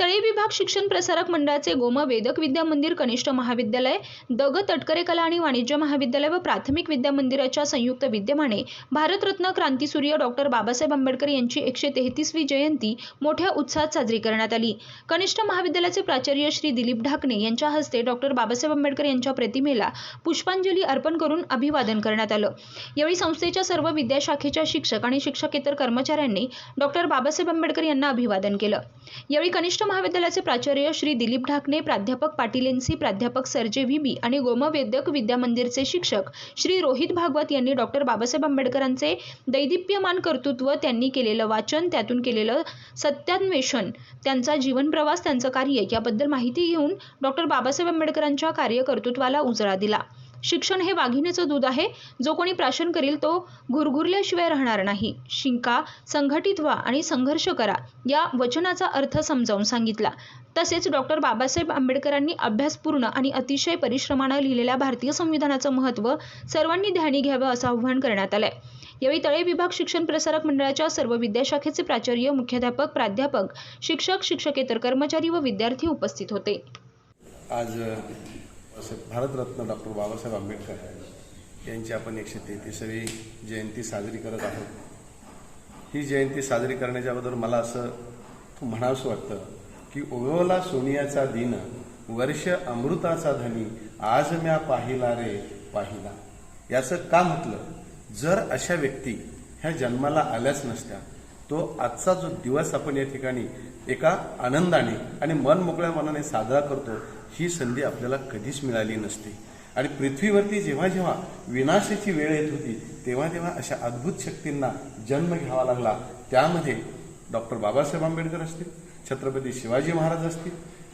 तळे विभाग शिक्षण प्रसारक मंडळाचे गोमा वेदक विद्या मंदिर कनिष्ठ महाविद्यालय दग तटकरे कला आणि वाणिज्य महाविद्यालय व प्राथमिक विद्या मंदिराच्या संयुक्त विद्यमाने भारतरत्न क्रांतीसूर्य डॉक्टर बाबासाहेब आंबेडकर यांची एकशे तेहतीसवी जयंती मोठ्या उत्साहात साजरी करण्यात आली. कनिष्ठ महाविद्यालयाचे प्राचार्य श्री दिलीप ढाकणे यांच्या हस्ते डॉक्टर बाबासाहेब आंबेडकर यांच्या प्रतिमेला पुष्पांजली अर्पण करून अभिवादन करण्यात आलं. यावेळी संस्थेच्या सर्व विद्याशाखेच्या शिक्षक आणि शिक्षकेतर कर्मचाऱ्यांनी डॉक्टर बाबासाहेब आंबेडकर यांना अभिवादन केलं. यावेळी कनिष्ठ महाविद्यालयाचे प्राचार्य श्री दिलीप ढाकणे प्राध्यापक पाटील प्राध्यापक सरजे व्हीबी आणि गोमवेद्यक विद्यामंदिरचे शिक्षक श्री रोहित भागवत यांनी डॉक्टर बाबासाहेब आंबेडकरांचे दैदिप्यमान कर्तृत्व त्यांनी केलेलं वाचन त्यातून केलेलं सत्यान्वेषण त्यांचा जीवनप्रवास त्यांचं कार्य याबद्दल माहिती घेऊन डॉक्टर बाबासाहेब आंबेडकरांच्या कार्यकर्तृत्वाला उजळा दिला. शिक्षण हे वाघिणीचं दूध आहे. जो कोणी प्राशन करील तो घुरघुरल्याशिवाय राहणार नाही. शिंका संघटित व्हा आणि संघर्ष करा या वचनाचा अर्थ समजावून सांगितला. तसेच डॉक्टर बाबासाहेब आंबेडकरांनी अभ्यासपूर्ण आणि अतिशय परिश्रमानं लिहिलेल्या भारतीय संविधानाचं महत्त्व सर्वांनी ध्यानी घ्यावं असं आव्हान करण्यात आलंय. यावेळी तळे विभाग शिक्षण प्रसारक मंडळाच्या सर्व विद्याशाखेचे प्राचार्य मुख्याध्यापक प्राध्यापक शिक्षक शिक्षकेतर कर्मचारी व विद्यार्थी उपस्थित होते. आज असे भारतरत्न डॉक्टर बाबासाहेब आंबेडकर यांची आपण एकशे तेहतीसावी जयंती साजरी करत आहोत. ही जयंती साजरी करण्याच्या अगोदर मला असं म्हणावंसं वाटतं की उगवला सोनियाचा दिन वर्ष अमृताचा धनी आज म्या पाहिला रे पाहिला. याचं का म्हटलं? जर अशा व्यक्ती ह्या जन्माला आल्याच नसत्या तो आजचा जो दिवस आपण या ठिकाणी एका आनंदाने आणि मन मोकळ्या मनाने साजरा करतो ही संधी आपल्याला कधीच मिळाली नसते. आणि पृथ्वीवरती जेव्हा जेव्हा विनाशाची वेळ येत होती तेव्हा तेव्हा अशा अद्भुत शक्तींना जन्म घ्यावा लागला. त्यामध्ये डॉक्टर बाबासाहेब आंबेडकर असतील छत्रपती शिवाजी महाराज असतील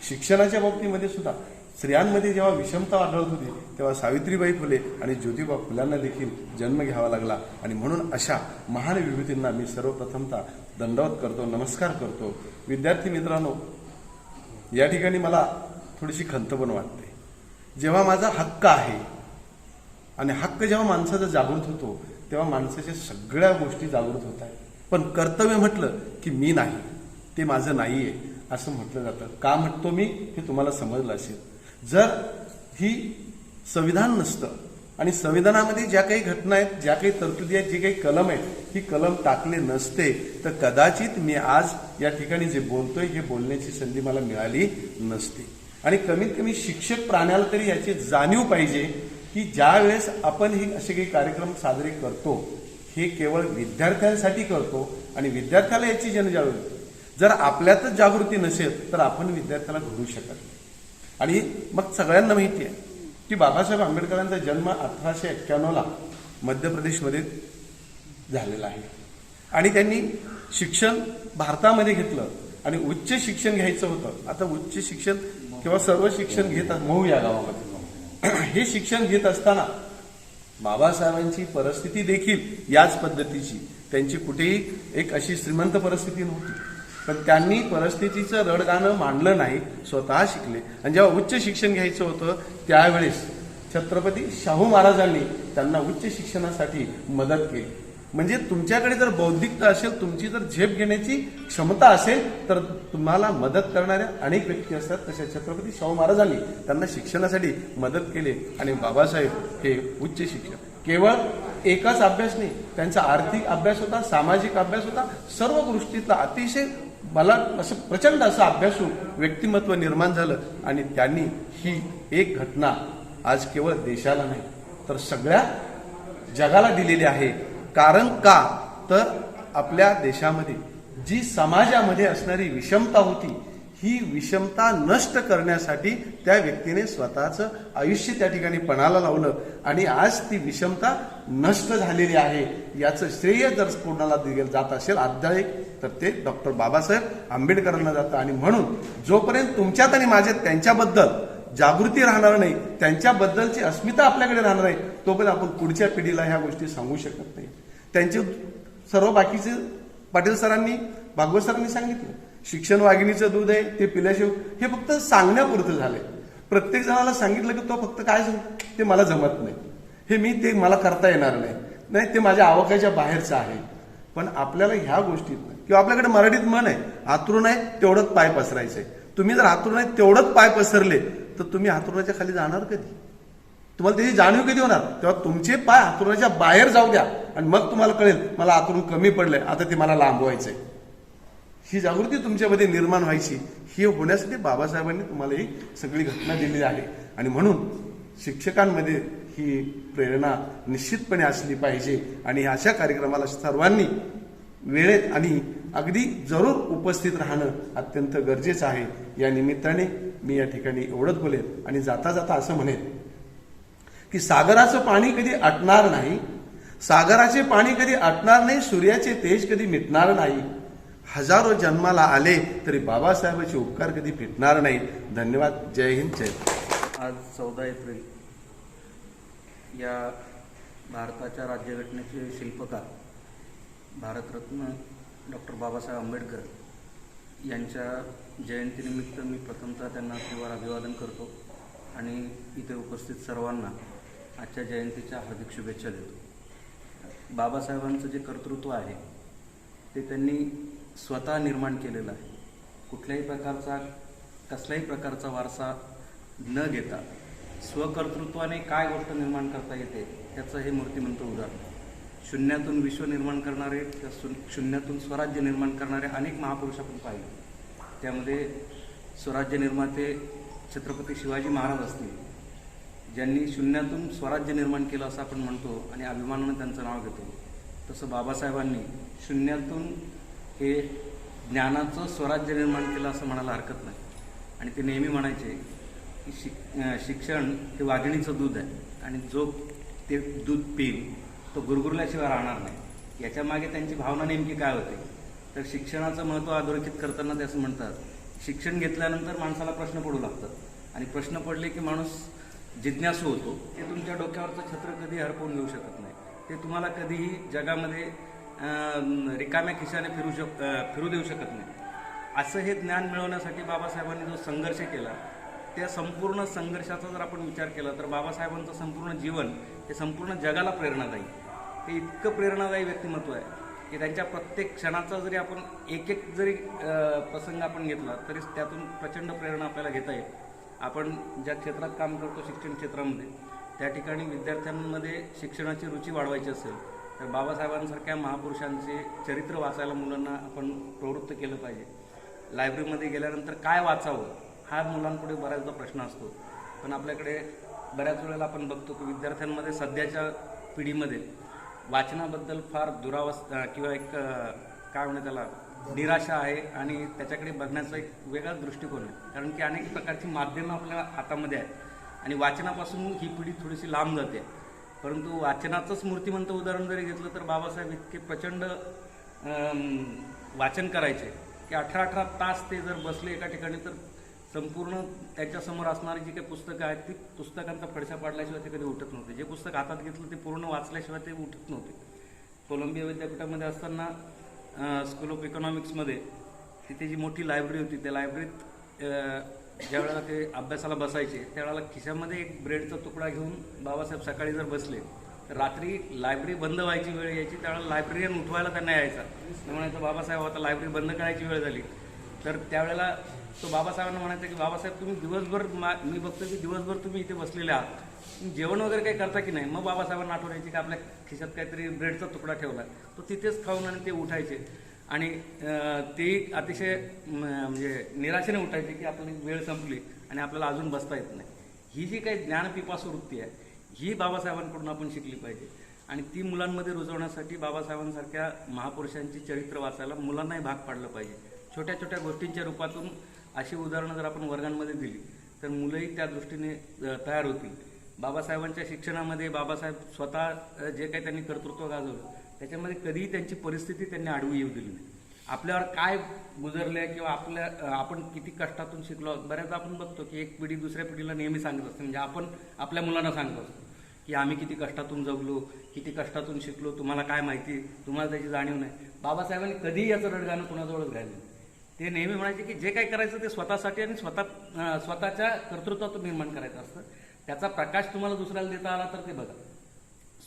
शिक्षणाच्या बाबतीमध्ये सुद्धा स्त्रियांमध्ये जेव्हा विषमता आढळत होती तेव्हा सावित्रीबाई फुले आणि ज्योतिबा फुल्यांना देखील जन्म घ्यावा लागला. आणि म्हणून अशा महान विभूतींना मी सर्वप्रथमता दंडवत करतो नमस्कार करतो. विद्यार्थी मित्रांनो या ठिकाणी मला थोडीशी खंत पण वाटते. जेव्हा माझा हक्क आहे आणि हक्क जेव्हा माणसाचा जागृत होतो तेव्हा माणसाच्या सगळ्या गोष्टी जागृत होत आहेत. पण कर्तव्य म्हटलं की मी नाही ते माझं नाही आहे असं म्हटलं जातं. का म्हणतो मी? हे तुम्हाला समजलं असेल. जर ही संविधान नसतं आणि संविधानामध्ये ज्या काही घटना आहेत ज्या काही तरतुदी आहेत जे काही कलम आहेत ही कलम टाकले नसते तर कदाचित मी आज या ठिकाणी जे बोलतोय हे बोलण्याची संधी मला मिळाली नसती. आणि कमीत कमी शिक्षक प्राण्याला तरी याची जाणीव पाहिजे की ज्या वेळेस आपण हे असे काही कार्यक्रम साजरे करतो हे केवळ विद्यार्थ्यांसाठी करतो आणि विद्यार्थ्याला याची जनजागृती जर आपल्यातच जागृती नसेल तर आपण विद्यार्थ्याला घडू शकत नाही. आणि मग सगळ्यांना माहिती आहे की बाबासाहेब आंबेडकरांचा जन्म अठराशे एक्क्याण्णवला मध्य प्रदेशमध्ये झालेला आहे. आणि त्यांनी शिक्षण भारतामध्ये घेतलं आणि उच्च शिक्षण घ्यायचं होतं. आता उच्च शिक्षण किंवा सर्व शिक्षण घेत मऊ या गावामध्ये. हे शिक्षण घेत असताना बाबासाहेबांची परिस्थिती देखील याच पद्धतीची. त्यांची कुठेही एक अशी श्रीमंत परिस्थिती नव्हती. पण त्यांनी परिस्थितीचं रडगाणं मांडलं नाही स्वतः शिकले. आणि जेव्हा उच्च शिक्षण घ्यायचं होतं त्यावेळेस छत्रपती शाहू महाराजांनी त्यांना उच्च शिक्षणासाठी मदत केली. म्हणजे तुमच्याकडे जर बौद्धिकता असेल तुमची जर झेप घेण्याची क्षमता असेल तर तुम्हाला मदत करणाऱ्या अनेक व्यक्ती असतात. तशा छत्रपती शाहू महाराजांनी त्यांना शिक्षणासाठी मदत केली आणि बाबासाहेब हे उच्च शिक्षण केवळ एकाच अभ्यास नाही त्यांचा आर्थिक अभ्यास होता सामाजिक अभ्यास होता सर्व गोष्टीतला अतिशय मला असं प्रचंड असं अभ्यासू व्यक्तिमत्व निर्माण झालं आणि त्यांनी ही एक घटना आज केवळ देशाला नाही तर सगळ्या जगाला दिलेली आहे. कारण का? तर आपल्या देशामध्ये जी समाजामध्ये असणारी विषमता होती ही विषमता नष्ट करण्यासाठी त्या व्यक्तीने स्वतःचं आयुष्य त्या ठिकाणी पणाला लावलं आणि आज ती विषमता नष्ट झालेली आहे याचं श्रेय जर कोणाला दिलं जात असेल आध्याय तर ते डॉक्टर बाबासाहेब आंबेडकरांना जातं. आणि म्हणून जोपर्यंत तुमच्यात आणि माझ्यात त्यांच्याबद्दल जागृती राहणार नाही त्यांच्याबद्दलची अस्मिता आपल्याकडे राहणार नाही तोपर्यंत आपण पुढच्या पिढीला ह्या गोष्टी सांगू शकत नाही. त्यांचे सर्व बाकीचे पाटील सरांनी भागवत सरांनी सांगितलं. शिक्षण वाघिणीचं दूध आहे ते पिल्याशिवाय हे फक्त सांगण्यापुरतं झालंय. प्रत्येक जणाला सांगितलं की तो फक्त काय सांग ते मला जमत नाही. हे मी ते मला करता येणार नाही. नाही ते माझ्या आवकाच्या बाहेरचं आहे. पण आपल्याला ह्या गोष्टीत किंवा आपल्याकडे मराठीत म्हण आहे हातरून आहे तेवढंच पाय पसरायचं आहे तुम्ही जर हातरून आहे तेवढंच पाय पसरले तर तुम्ही हातरुणाच्या खाली जाणार कधी? तुम्हाला त्याची जाणीव कधी होणार? तेव्हा तुमचे पाय हातरुणाच्या बाहेर जाऊ द्या. आणि मग तुम्हाला कळेल मला हातरून कमी पडलंय आता ते मला लांबवायचंय. ही जागृती तुमच्यामध्ये निर्माण व्हायची. ही होण्यासाठी बाबासाहेबांनी तुम्हाला ही सगळी घटना दिलेली आहे. आणि म्हणून शिक्षकांमध्ये ही प्रेरणा निश्चितपणे असली पाहिजे. आणि अशा कार्यक्रमाला सर्वांनी वेळेत आणि अगदी जरूर उपस्थित राहणं अत्यंत गरजेचं आहे. या निमित्ताने मी या ठिकाणी एवढंच बोलेन. आणि जाता जाता असं म्हणेन की सागराचं पाणी कधी आटणार नाही? सागराचे पाणी कधी आटणार नाही? सूर्याचे तेज कधी मिटणार नाही? हजारो जन्माला आले तरी बाबासाहेबांचे उपकार कधी फिटणार नाही. धन्यवाद. जय हिंद जय आज चौदा एप्रिल या भारताच्या राज्यघटनेचे शिल्पकार भारतरत्न डॉक्टर बाबासाहेब आंबेडकर यांच्या जयंतीनिमित्त मी प्रथमतः त्यांना तीव्र अभिवादन करतो आणि इथे उपस्थित सर्वांना आजच्या जयंतीच्या हार्दिक शुभेच्छा देतो. बाबासाहेबांचं जे कर्तृत्व आहे ते त्यांनी स्वतः निर्माण केलेलं आहे. कुठल्याही प्रकारचा कसल्याही प्रकारचा वारसा न घेता स्वकर्तृत्वाने काय गोष्ट निर्माण करता येते त्याचं हे मूर्तिमंत उदाहरण शून्यातून विश्व निर्माण करणारे त्या शून- शून्यातून स्वराज्य निर्माण करणारे अनेक महापुरुष आपण पाहिले. त्यामध्ये स्वराज्य निर्माते छत्रपती शिवाजी महाराज असतील ज्यांनी शून्यातून स्वराज्य निर्माण केलं असं आपण म्हणतो आणि अभिमानानं त्यांचं नाव घेतो. तसं बाबासाहेबांनी शून्यातून हे ज्ञानाचं स्वराज्य निर्माण केलं असं म्हणायला हरकत नाही. आणि ते नेहमी म्हणायचे की शिक शिक्षण हे वाघिणीचं दूध आहे. आणि जो ते दूध पिईल तो गुरगुरल्याशिवाय राहणार नाही. याच्यामागे त्यांची भावना नेमकी काय होते? तर शिक्षणाचं महत्त्व अधोरेखित करताना ते असं म्हणतात शिक्षण घेतल्यानंतर माणसाला प्रश्न पडू लागतात. आणि प्रश्न पडले की माणूस जिज्ञासू होतो ते तुमच्या डोक्यावरचं छत्र कधी हरपवून घेऊ शकत नाही. ते तुम्हाला कधीही जगामध्ये रिकाम्या खिशाने फिरू शक फिरू देऊ शकत नाही. असं हे ज्ञान मिळवण्यासाठी बाबासाहेबांनी जो संघर्ष केला त्या संपूर्ण संघर्षाचा जर आपण विचार केला तर बाबासाहेबांचं संपूर्ण जीवन हे संपूर्ण जगाला प्रेरणादायी. ते इतकं प्रेरणादायी व्यक्तिमत्व आहे की त्यांच्या प्रत्येक क्षणाचा जरी आपण एक एक जरी प्रसंग आपण घेतला तरी त्यातून प्रचंड प्रेरणा आपल्याला घेता येईल. आपण ज्या क्षेत्रात काम करतो शिक्षण क्षेत्रामध्ये त्या ठिकाणी विद्यार्थ्यांमध्ये शिक्षणाची रुची वाढवायची असेल तर बाबासाहेबांसारख्या महापुरुषांचे चरित्र वाचायला मुलांना आपण प्रवृत्त केलं पाहिजे. लायब्ररीमध्ये गेल्यानंतर काय वाचावं हा मुलांपुढे बऱ्याचदा प्रश्न असतो. पण आपल्याकडे बऱ्याच वेळेला आपण बघतो की विद्यार्थ्यांमध्ये सध्याच्या पिढीमध्ये वाचनाबद्दल फार दुरावस्था किंवा एक काय म्हणे त्याला निराशा आहे आणि त्याच्याकडे बघण्याचा एक वेगळा दृष्टिकोन आहे. कारण की अनेक प्रकारची माध्यमं आपल्या हातामध्ये आहेत. आणि वाचनापासून ही पिढी थोडीशी लांब जाते. परंतु वाचनाचंच मूर्तिमंत उदाहरण जरी घेतलं तर बाबासाहेब इतके प्रचंड वाचन करायचे की अठरा अठरा तास ते जर बसले एका ठिकाणी तर संपूर्ण त्याच्यासमोर असणारी जी काही पुस्तकं आहेत ती पुस्तकांचा फडशा पाडल्याशिवाय ते कधी उठत नव्हते. जे पुस्तक हातात घेतलं ते पूर्ण वाचल्याशिवाय ते उठत नव्हते. कोलंबिया विद्यापीठामध्ये असताना स्कूल ऑफ इकॉनॉमिक्समध्ये तिथे जी मोठी लायब्ररी होती त्या लायब्ररीत ज्या वेळेला ते अभ्यासाला बसायचे त्यावेळेला खिशामध्ये एक ब्रेडचा तुकडा घेऊन बाबासाहेब सकाळी जर बसले तर रात्री लायब्ररी बंद व्हायची वेळ यायची त्यावेळेला लायब्ररीयन उठवायला त्यांना यायचा. म्हणायचं बाबासाहेब आता लायब्ररी बंद करायची वेळ झाली. तर त्यावेळेला तो बाबासाहेबांना म्हणायचा की बाबासाहेब तुम्ही दिवसभर मा- मी बघतो की दिवसभर तुम्ही इथे बसलेले आहात. जेवण वगैरे काही करता की नाही? मग बाबासाहेबांना आठवण यायची की आपल्या खिशात काहीतरी ब्रेडचा तुकडा ठेवला? तो तिथेच खाऊन आणि ते उठायचे. आणि तेही ते अतिशय म्हणजे निराशेने उठायचे की आपली वेळ संपली आणि आपल्याला अजून बसता येत नाही. ही जी काही ज्ञानपिपासू वृत्ती आहे ही बाबासाहेबांकडून आपण शिकली पाहिजे. आणि ती मुलांमध्ये रुजवण्यासाठी बाबासाहेबांसारख्या महापुरुषांची चरित्र वाचायला मुलांनाही भाग पाडलं पाहिजे. छोट्या छोट्या गोष्टींच्या रूपातून अशी उदाहरणं जर आपण वर्गांमध्ये दिली तर मुलंही त्या दृष्टीने तयार होतील. बाबासाहेबांच्या शिक्षणामध्ये बाबासाहेब स्वतः जे काही त्यांनी कर्तृत्व गाजवलं त्याच्यामध्ये कधीही त्यांची परिस्थिती त्यांनी आडवी येऊ दिली नाही. आपल्यावर काय गुजरले किंवा आपल्या आपण किती कष्टातून शिकलो बऱ्याचदा आपण बघतो की एक पिढी दुसऱ्या पिढीला नेहमी सांगत असते. म्हणजे आपण आपल्या मुलांना सांगत असतो की आम्ही किती कष्टातून जगलो किती कष्टातून शिकलो तुम्हाला काय माहिती तुम्हाला त्याची जाणीव नाही. बाबासाहेबांनी कधीही याचं रडगाणं कुणाजवळच घ्यायला ते नेहमी म्हणायचे की जे काही करायचं ते स्वतःसाठी आणि स्वतः स्वतःच्या कर्तृत्वातून निर्माण करायचं असतं. त्याचा प्रकाश तुम्हाला दुसऱ्याला देता आला तर ते बघा.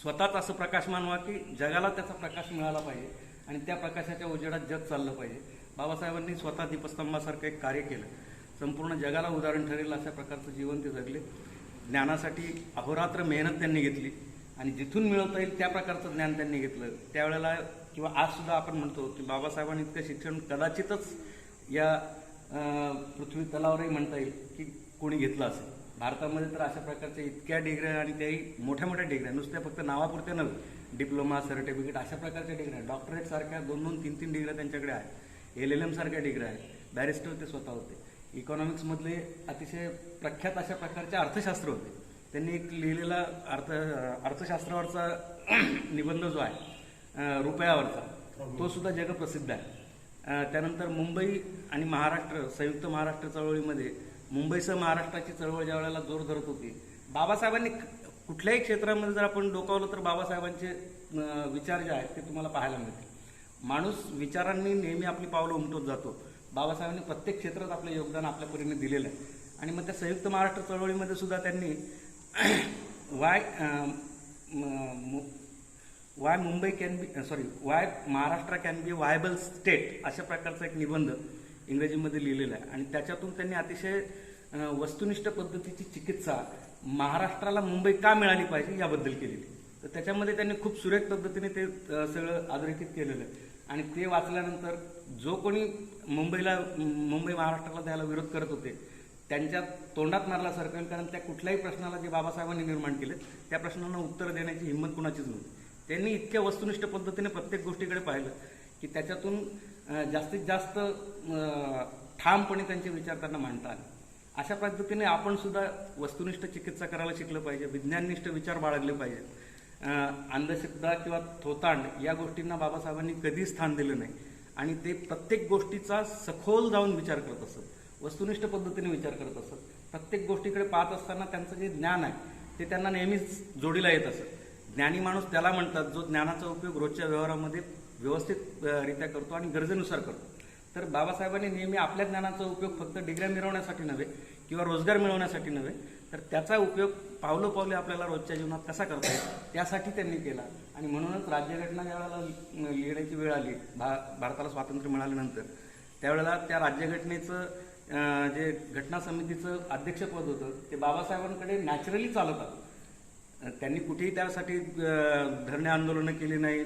स्वतःच असं प्रकाश मानवा की जगाला त्याचा प्रकाश मिळाला पाहिजे आणि त्या प्रकाशाच्या उजेडात जग चाललं पाहिजे. बाबासाहेबांनी स्वतः दीपस्तंभासारखं एक कार्य केलं. संपूर्ण जगाला उदाहरण ठरेल अशा प्रकारचं जीवन ते जगले. ज्ञानासाठी अहोरात्र मेहनत त्यांनी घेतली आणि जिथून मिळवता येईल त्या प्रकारचं ज्ञान त्यांनी घेतलं. त्यावेळेला किंवा आजसुद्धा आपण म्हणतो की बाबासाहेबांनी इतकं शिक्षण कदाचितच या पृथ्वी तलावरही म्हणता येईल की कोणी घेतलं असेल. भारतामध्ये तर अशा प्रकारच्या इतक्या डिग्र्या आणि त्याही मोठ्या मोठ्या डिग्र्या नुसत्या फक्त नावापुरत्या नव्हे डिप्लोमा सर्टिफिकेट अशा प्रकारच्या डिग्र्या डॉक्टरेट सारख्या दोन दोन तीन तीन डिग्र्या त्यांच्याकडे आहेत. एल एल एम सारख्या डिग्र्या आहेत. बॅरिस्टर ते स्वतः होते. इकॉनॉमिक्समधले अतिशय प्रख्यात अशा प्रकारचे अर्थशास्त्र होते. त्यांनी एक लिहिलेला अर्थ अर्थशास्त्रावरचा निबंध जो आहे रुपयावरचा तो सुद्धा जगप्रसिद्ध आहे. त्यानंतर मुंबई आणि महाराष्ट्र संयुक्त महाराष्ट्र चळवळीमध्ये मुंबईसह महाराष्ट्राची चळवळ ज्या वेळेला जोर धरत होती. बाबासाहेबांनी कुठल्याही क्षेत्रामध्ये जर आपण डोकावलं तर बाबासाहेबांचे विचार जे आहेत ते तुम्हाला पाहायला मिळतील. माणूस विचारांनी नेहमी आपली पावलं उमटत जातो. बाबासाहेबांनी प्रत्येक क्षेत्रात आपलं योगदान आपल्या परीने दिलेलं आहे. आणि मग त्या संयुक्त महाराष्ट्र चळवळीमध्ये सुद्धा त्यांनी वाय मु- why Mumbai can be sorry why Maharashtra can be viable state अशा प्रकारचा एक निबंध इंग्रजीमध्ये लिहिलेला आहे. आणि त्याच्यातून त्यांनी अतिशय वस्तुनिष्ठ पद्धतीची चिकित्सा महाराष्ट्राला मुंबई का मिळाली पाहिजे याबद्दल केलेली तर त्याच्यामध्ये त्यांनी खूप सुरेख पद्धतीने ते सगळं अधोरेखित केलेलं. आहे आणि ते वाचल्यानंतर जो कोणी मुंबईला मुंबई महाराष्ट्राला द्यायला विरोध करत होते त्यांच्या तोंडात मारल्यासारखं सरकार कारण त्या कुठल्याही प्रश्नाला जे बाबासाहेबांनी निर्माण केले त्या प्रश्नांना उत्तर देण्याची हिंमत कुणाचीच नव्हती. त्यांनी इतक्या वस्तुनिष्ठ पद्धतीने प्रत्येक गोष्टीकडे पाहिलं की त्याच्यातून जास्तीत जास्त ठामपणे त्यांचे विचार त्यांना मांडता आले. अशा पद्धतीने आपण सुद्धा वस्तुनिष्ठ चिकित्सा करायला शिकलं पाहिजे विज्ञाननिष्ठ विचार बाळगले पाहिजे. अंधश्रद्धा किंवा थोतांड या गोष्टींना बाबासाहेबांनी कधीच स्थान दिलं नाही. आणि ते प्रत्येक गोष्टीचा सखोल जाऊन विचार करत असत. वस्तुनिष्ठ पद्धतीने विचार करत असत. प्रत्येक गोष्टीकडे पाहत असताना त्यांचं जे ज्ञान आहे ते त्यांना नेहमीच जोडीला येत असत. ज्ञानी माणूस त्याला म्हणतात जो ज्ञानाचा उपयोग रोजच्या व्यवहारामध्ये व्यवस्थित रित्या करतो आणि गरजेनुसार करतो. तर बाबासाहेबांनी नेहमी आपल्या ज्ञानाचा उपयोग फक्त डिग्र्या मिळवण्यासाठी नव्हे किंवा रोजगार मिळवण्यासाठी नव्हे तर त्याचा उपयोग पावलं पावले आपल्याला रोजच्या जीवनात कसा करता येईल त्यासाठी त्यांनी केला. आणि म्हणूनच राज्यघटना ज्यावेळेला वेळेला लिहिण्याची वेळ आली भा भारताला स्वातंत्र्य मिळाल्यानंतर त्यावेळेला त्या राज्यघटनेचं जे घटना समितीचं अध्यक्षपद होतं ते बाबासाहेबांकडे नॅचरली चालत आलं. त्यांनी कुठेही त्यासाठी धरणे आंदोलनं केली नाही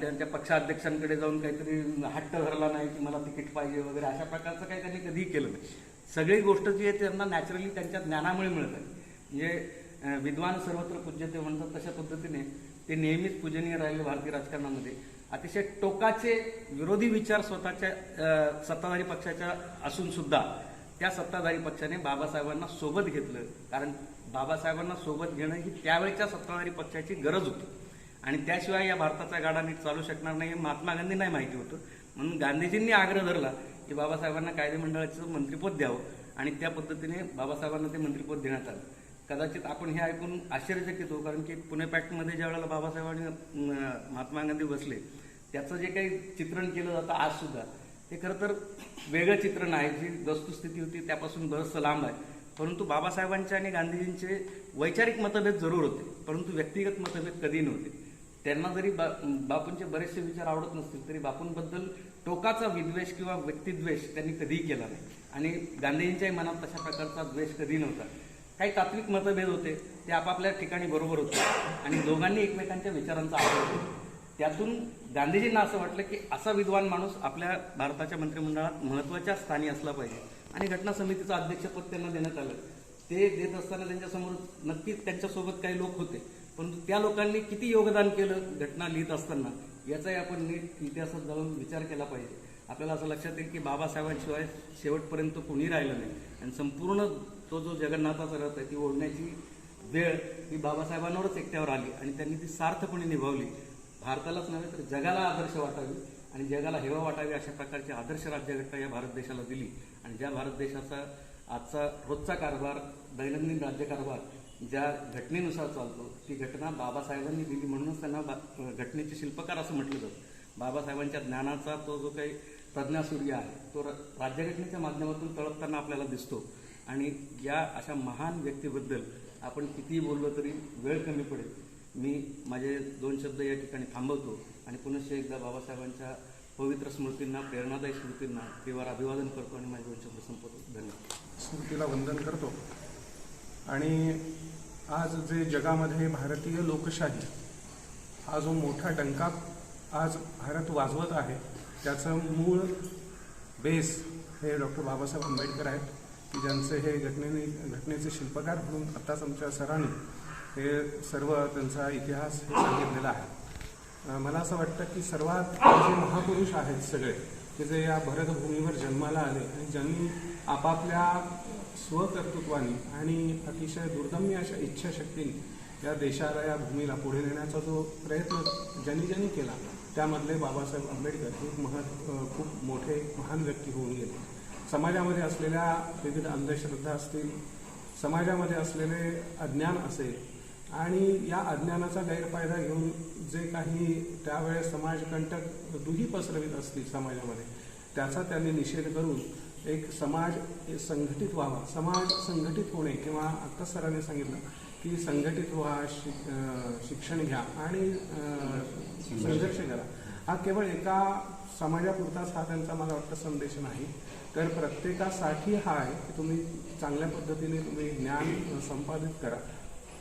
त्यांच्या पक्षाध्यक्षांकडे जाऊन काहीतरी हट्ट धरला नाही की मला तिकीट पाहिजे वगैरे. अशा प्रकारचं काही त्यांनी कधीही केलं नाही. सगळी गोष्ट जी आहे त्यांना नॅचरली त्यांच्या ज्ञानामुळे मिळत आहे. म्हणजे विद्वान सर्वत्र पूज्यते म्हणतात तशा पद्धतीने. ते नेहमीच पूजनीय राहिले भारतीय राजकारणामध्ये. अतिशय टोकाचे विरोधी विचार स्वतःच्या सत्ताधारी पक्षाच्या असून सुद्धा त्या सत्ताधारी पक्षाने बाबासाहेबांना सोबत घेतलं. कारण बाबासाहेबांना सोबत घेणं ही त्यावेळच्या सत्ताधारी पक्षाची गरज होती. आणि त्याशिवाय या भारताचा गाडा नीट चालू शकणार नाही हे महात्मा गांधींनाही माहिती होतं. म्हणून गांधीजींनी आग्रह धरला की बाबासाहेबांना कायदेमंडळाचं मंत्रिपद द्यावं आणि त्या पद्धतीने बाबासाहेबांना ते मंत्रिपद देण्यात आलं. कदाचित आपण हे ऐकून आश्चर्यचकित होऊ कारण की पुणे पॅक्टमध्ये ज्या वेळेला बाबासाहेबांनी महात्मा गांधी बसले त्याचं जे काही चित्रण केलं जातं आजसुद्धा ते खरं तर वेगळं चित्रण आहे. जी वस्तुस्थिती होती त्यापासून बरंचसं लांब आहे. परंतु बाबासाहेबांचे आणि गांधीजींचे वैचारिक मतभेद जरूर होते परंतु व्यक्तिगत मतभेद कधी नव्हते. त्यांना जरी बा बापूंचे बरेचसे विचार आवडत नसतील तरी बापूंबद्दल टोकाचा विद्वेष किंवा व्यक्तिद्वेष त्यांनी कधीही केला नाही. आणि गांधीजींच्याही मनात तशा प्रकारचा द्वेष कधी नव्हता. काही तात्विक मतभेद होते ते आपापल्या ठिकाणी बरोबर होते आणि दोघांनी एकमेकांच्या विचारांचा आदर केला. त्यातून गांधीजींना असं वाटलं की असा विद्वान माणूस आपल्या भारताच्या मंत्रिमंडळात महत्त्वाच्या स्थानी असला पाहिजे. आणि घटना समितीचं अध्यक्षपद त्यांना देण्यात आलं. ते देत असताना त्यांच्यासमोर नक्कीच त्यांच्यासोबत काही लोक होते. परंतु त्या लोकांनी किती योगदान केलं घटना लिहित असताना याचाही आपण नीट इतिहासात जाऊन विचार केला पाहिजे. आपल्याला असं लक्षात येईल की बाबासाहेबांशिवाय शेवटपर्यंत कोणी राहिलं नाही. आणि संपूर्ण तो जो जगन्नाथाचा रथ आहे ती ओढण्याची वेळ ही बाबासाहेबांवरच एकट्यावर आली आणि त्यांनी ती सार्थपणे निभावली. भारतालाच नव्हे तर जगाला आदर्श वाटावी आणि जगाला हेवा वाटावी अशा प्रकारची आदर्श राज्यघटना या भारत देशाला दिली. आणि ज्या भारत देशाचा आजचा रोजचा कारभार दैनंदिन राज्यकारभार ज्या घटनेनुसार चालतो ती घटना बाबासाहेबांनी दिली म्हणूनच त्यांना बा- घटनेचे शिल्पकार असं म्हटलं जातं. बाबासाहेबांच्या ज्ञानाचा तो जो काही प्रज्ञासूर्य आहे तो र- राज्यघटनेच्या माध्यमातून तळपताना आपल्याला दिसतो. आणि या अशा महान व्यक्तीबद्दल आपण कितीही बोललो तरी वेळ कमी पडेल. मी माझे दोन शब्द या ठिकाणी थांबवतो आणि पुनश्च एकदा बाबासाहेबांच्या पवित्र स्मृतींना प्रेरणादायी स्मृतींना तीव्र अभिवादन करतो आणि माझे दोन शब्द संपवतो धन्यवाद. स्मृतीला वंदन करतो. आणि आज जे जगामध्ये भारतीय लोकशाही हा जो मोठा डंका आज भारत वाजवत आहे त्याचं मूळ बेस हे डॉक्टर बाबासाहेब आंबेडकर आहेत की ज्यांचे हे घटनेने घटनेचे शिल्पकार म्हणून आत्ताच आमच्या सरांनी हे सर्व त्यांचा इतिहास हे सांगितलेला आहे. मला असं वाटतं की सर्वात जे महापुरुष आहेत सगळे की जे या भरतभूमीवर जन्माला आले आणि ज्यांनी आपापल्या स्वकर्तृत्वाने आणि अतिशय दुर्दम्य अशा इच्छाशक्तीने या देशाला या भूमीला पुढे नेण्याचा जो प्रयत्न ज्यांनी ज्यांनी केला त्यामधले बाबासाहेब आंबेडकर हे महत् खूप मोठे महान व्यक्ती होऊन गेले. समाजामध्ये असलेल्या विविध अंधश्रद्धा असतील समाजामध्ये असलेले अज्ञान असेल आणि या अज्ञानाचा गैरफायदा घेऊन जे काही त्यावेळेस समाजकंटक दुही पसरवित असतील समाजामध्ये त्याचा त्यांनी निषेध करून एक समाज संघटित व्हावा. समाज संघटित होणे किंवा आत्ता सरांनी सांगितलं की संघटित व्हा शिक शिक्षण घ्या आणि संघर्ष करा. हा केवळ एका समाजापुरताच हा त्यांचा मला वाटतं संदेश नाही. तर प्रत्येकासाठी हा आहे की तुम्ही चांगल्या पद्धतीने तुम्ही ज्ञान संपादित करा.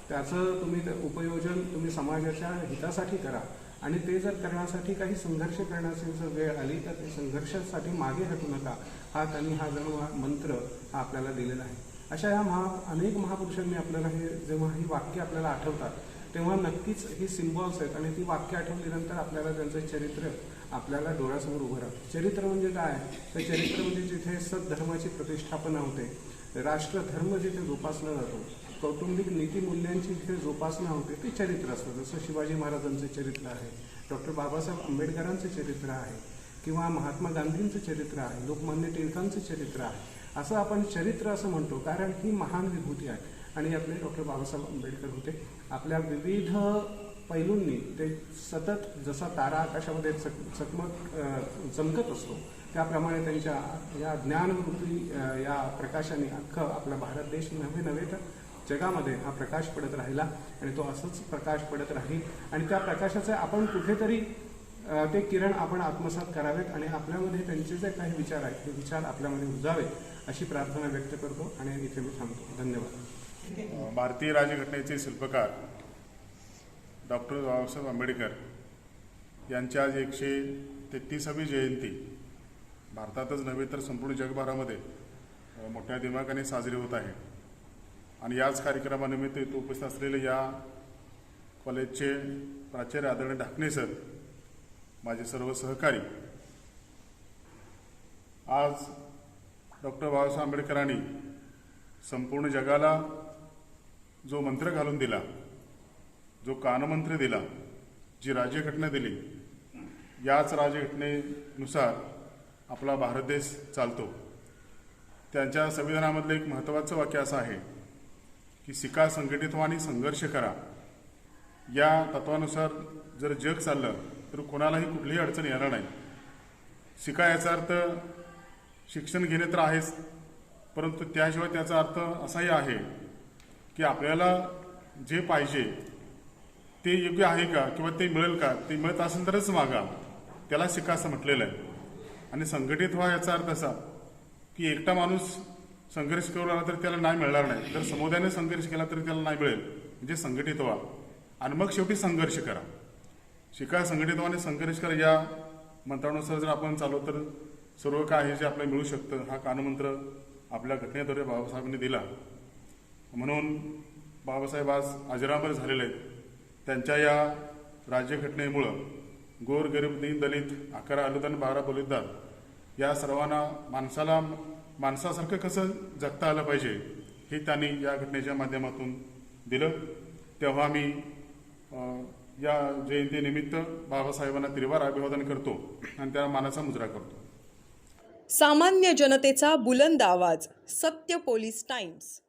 त्याचं तुम्ही ते उपयोजन तुम्ही समाजाच्या हितासाठी करा. आणि ते जर करण्यासाठी काही संघर्ष करण्याची जर वेळ आली तर ते संघर्षासाठी मागे हटू नका. हा त्यांनी हा जणू हा मंत्र हा आपल्याला दिलेला आहे. अशा ह्या महा अनेक महापुरुषांनी आपल्याला हे जेव्हा ही वाक्य आपल्याला आठवतात तेव्हा नक्कीच ही सिम्बॉल्स आहेत आणि ती वाक्य आठवल्यानंतर आपल्याला त्यांचं चरित्र आपल्याला डोळ्यासमोर उभं राहतं. चरित्र म्हणजे काय? तर चरित्र म्हणजे जिथे सद्धर्माची प्रतिष्ठापना होते राष्ट्रधर्म जिथे जोपासला जातो कौटुंबिक नीतीमूल्यांची जिथे जोपासना होते ते चरित्र असतं. जसं शिवाजी महाराजांचं चरित्र आहे डॉक्टर बाबासाहेब आंबेडकरांचं चरित्र आहे किंवा महात्मा गांधींचं चरित्र आहे लोकमान्य टिळकांचं चरित्र आहे. असं आपण चरित्र असं म्हणतो कारण ही महान विभूती आहे. आणि आपले डॉक्टर बाबासाहेब आंबेडकर होते. आपल्या विविध पैलूंनी ते सतत जसा तारा आकाशामध्ये चक चकमक चमकत असतो त्याप्रमाणे त्यांच्या या ज्ञानवृत्ती या प्रकाशाने अख्खं आपला भारत देश नव्हे नव्हे तर जगामध्ये हा प्रकाश पडत राहिला आणि तो असंच प्रकाश पडत राहील. आणि त्या प्रकाशाचे आपण कुठेतरी ते किरण आपण आत्मसात करावेत आणि आपल्यामध्ये त्यांचे जे काही विचार आहेत ते विचार आपल्यामध्ये उजावेत अशी प्रार्थना व्यक्त करतो आणि इथे मी थांबतो. धन्यवाद. भारतीय राज्यघटनेचे शिल्पकार डॉक्टर बाबासाहेब आंबेडकर यांची आज एकशे तेहतीसावी जयंती. भारतातच नव्हे तर संपूर्ण जगभरामध्ये मोठ्या दिमागाने साजरी होत आहे. आणि याच कार्यक्रमानिमित्त इथं उपस्थित असलेले या कॉलेजचे प्राचार्य आदरणीय ढाकणे सर माझे सर्व सहकारी आज डॉक्टर बाबासाहेब आंबेडकरांनी संपूर्ण जगाला जो मंत्र घालून दिला जो कानमंत्र दिला जी राज्यघटना दिली याच राज्यघटनेनुसार आपला भारत देश चालतो. त्यांच्या संविधानामधलं एक महत्त्वाचं वाक्य असं आहे की शिका संघटित व्हा आणि संघर्ष करा. या तत्वानुसार जर जग चाललं तर कोणालाही कुठलीही अडचण येणार नाही. शिका याचा अर्थ शिक्षण घेणे तर आहेच परंतु त्याशिवाय त्याचा अर्थ असाही आहे की आपल्याला जे पाहिजे ते योग्य आहे का किंवा ते मिळेल का ते मिळत असेल तरच मागा. त्याला शिका असं म्हटलेलं आहे. आणि संघटित व्हा याचा अर्थ असा की एकटा माणूस संघर्ष करू लागला तर त्याला नाही मिळणार नाही. जर समुदायाने संघर्ष केला तर त्याला नाही मिळेल. म्हणजे संघटित व्हा. आणि मग शेवटी संघर्ष करा. शिका संघटित व्हा आणि संघर्ष करा. या मंत्रानुसार जर आपण चालू तर सर्व काय आहे जे आपल्याला मिळू शकतं हा कानमंत्र आपल्या घटनेद्वारे बाबासाहेबांनी दिला. म्हणून बाबासाहेब आज अजरामर झालेले आहेत. त्यांच्या या राज्यघटनेमुळं गोर गरीब दीन दलित अकरा अनुदान बारा बलिदान या सर्वांना माणसाला माणसासारखं कसं जगता आलं पाहिजे हे त्यांनी या घटनेच्या माध्यमातून दिलं. तेव्हा मी या जयंतीनिमित्त बाबासाहेबांना त्रिवार अभिवादन करतो आणि त्याला मानाचा मुजरा करतो. सामान्य जनतेचा बुलंद आवाज सत्य पोलीस टाइम्स.